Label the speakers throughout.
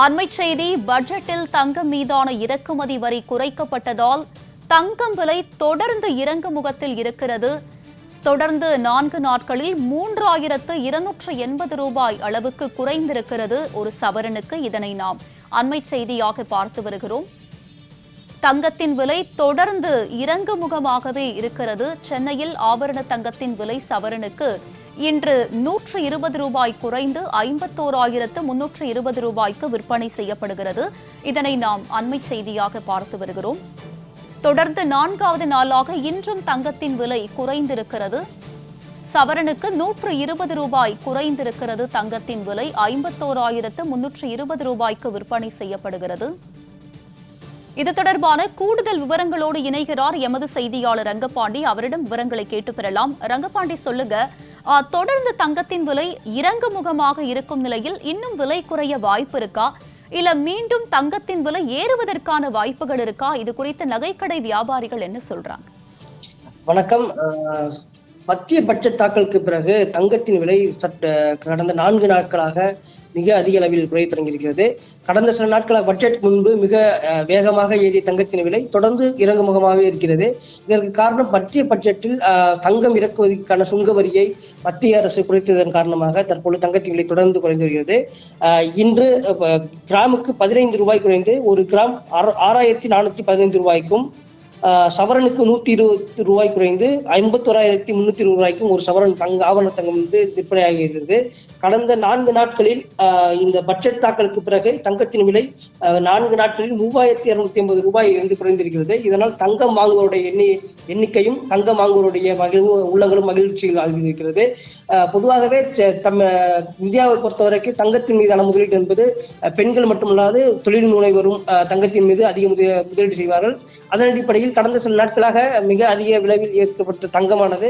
Speaker 1: அண்மை செய்தி பட்ஜெட்டில் தங்கம் மீதான இறக்குமதி வரி குறைக்கப்பட்டதால் தங்கம் விலை தொடர்ந்து இறங்கு முகத்தில் இருக்கிறது. தொடர்ந்து நான்கு நாட்களில் மூன்றாயிரத்து இருநூற்று எண்பது ரூபாய் அளவுக்கு குறைந்திருக்கிறது ஒரு சவரனுக்கு இதனை நாம் அண்மை செய்தியாக பார்த்து வருகிறோம். தங்கத்தின் விலை தொடர்ந்து இறங்கு முகமாகவே இருக்கிறது. சென்னையில் ஆபரண தங்கத்தின் விலை சவரனுக்கு இன்று நூற்று இருபது ரூபாய் குறைந்து ஐம்பத்தோராயிரத்து முன்னூற்று இருபது ரூபாய்க்கு விற்பனை செய்யப்படுகிறது. இதனை நாம் அண்மை செய்தியாக பார்த்து வருகிறோம். தொடர்ந்து நான்காவது நாளாக இன்றும் தங்கத்தின் விலை குறைந்திருக்கிறது. சவரனுக்கு நூற்று இருபது ரூபாய் குறைந்திருக்கிறது. தங்கத்தின் விலை ஐம்பத்தோராயிரத்து முன்னூற்று இருபது ரூபாய்க்கு விற்பனை செய்யப்படுகிறது. இது தொடர்பான கூடுதல் விவரங்களோடு இணைகிறார் எமது செய்தியாளர் ரங்கபாண்டி. அவரிடம் விவரங்களை கேட்டு பெறலாம். ரங்கபாண்டி சொல்லுங்க தொடர்ந்து தங்கத்தின் விலை இறங்கு முகமாக இருக்கும் நிலையில் இன்னும் விலை குறைய வாய்ப்பு இருக்கா? இல்ல மீண்டும் தங்கத்தின் விலை ஏறுவதற்கான வாய்ப்புகள் இருக்கா? இது குறித்து நகைக்கடை வியாபாரிகள் என்ன சொல்றாங்க?
Speaker 2: வணக்கம். மத்திய பட்ஜெட் தாக்கலுக்கு பிறகு தங்கத்தின் விலை சற்று கடந்த நான்கு நாட்களாக மிக அதிக அளவில் குறைய தொடங்கியிருக்கிறது. கடந்த சில நாட்களாக பட்ஜெட் முன்பு மிக வேகமாக ஏறிய தங்கத்தின் விலை தொடர்ந்து இறங்குமுகமாகவே இருக்கிறது. இதற்கு காரணம் மத்திய பட்ஜெட்டில் தங்கம் இறக்குவதற்கான சுங்க வரியை மத்திய அரசு குறைத்ததன் காரணமாக தற்பொழுது தங்கத்தின் விலை தொடர்ந்து குறைந்து வருகிறது. இன்று கிராமுக்கு பதினைந்து ரூபாய் குறைந்து ஒரு கிராம் ஆறாயிரத்தி நானூத்தி பதினைந்து ரூபாய்க்கும் சவரனுக்கு நூத்தி இருபது ரூபாய் குறைந்து ஐம்பத்தோராயிரத்தி முன்னூத்தி இருபது ரூபாய்க்கும் ஒரு சவரன் தங்க ஆவண தங்கம் வந்து விற்பனையாக இருக்கிறது கடந்த நான்கு நாட்களில் இந்த பட்ஜெட் தாக்கலுக்கு பிறகு தங்கத்தின் விலை நான்கு நாட்களில் மூவாயிரத்தி இருநூத்தி ஐம்பது ரூபாய் இருந்து குறைந்திருக்கிறது. இதனால் தங்கம் வாங்குவோருடைய எண்ணி எண்ணிக்கையும் தங்கம் வாங்குவோருடைய மகிழ்வு உள்ளங்களும் மகிழ்ச்சியில் அதிகரிக்கிறது பொதுவாகவே தம் தம்ம இந்தியாவை பொறுத்தவரைக்கும் தங்கத்தின் மீதான முதலீடு என்பது பெண்கள் மட்டுமல்லாது தொழில் முனைவரும் தங்கத்தின் மீது அதிக முதலீடு செய்வார்கள். அதன் அடிப்படையில் கடந்த சில நாட்களாக மிக அதிக விளைவில் ஏற்கப்பட்ட தங்கமானது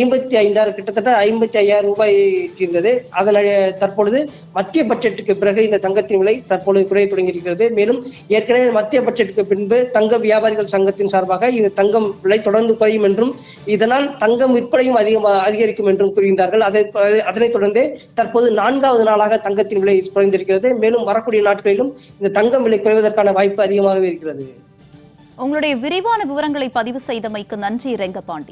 Speaker 2: ஐம்பத்தி ஐந்தாயிரம் கிட்டத்தட்ட ஐம்பத்தி ஐயாயிரம் ரூபாய் இருந்தது அதன் தற்பொழுது மத்திய பட்ஜெட்டுக்கு பிறகு இந்த தங்கத்தின் விலை தற்பொழுது குறைய தொடங்கியிருக்கிறது. மேலும் ஏற்கனவே மத்திய பட்ஜெட்டுக்கு பின்பு தங்க வியாபாரிகள் சங்கத்தின் சார்பாக இந்த தங்கம் விலை தொடர்ந்து குறையும் என்றும் இதனால் தங்கம் விற்பனையும் அதிகமாக அதிகரிக்கும் என்றும் கூறியிருந்தார்கள். அதை அதனைத் தொடர்ந்து தற்போது நான்காவது நாளாக தங்கத்தின் விலை குறைந்திருக்கிறது. மேலும் வரக்கூடிய நாட்களிலும் இந்த தங்கம் விலை குறைவதற்கான வாய்ப்பு அதிகமாகவே இருக்கிறது.
Speaker 1: உங்களுடைய விரிவான விவரங்களை பதிவு செய்தமைக்கு நன்றி ரெங்கபாண்டி.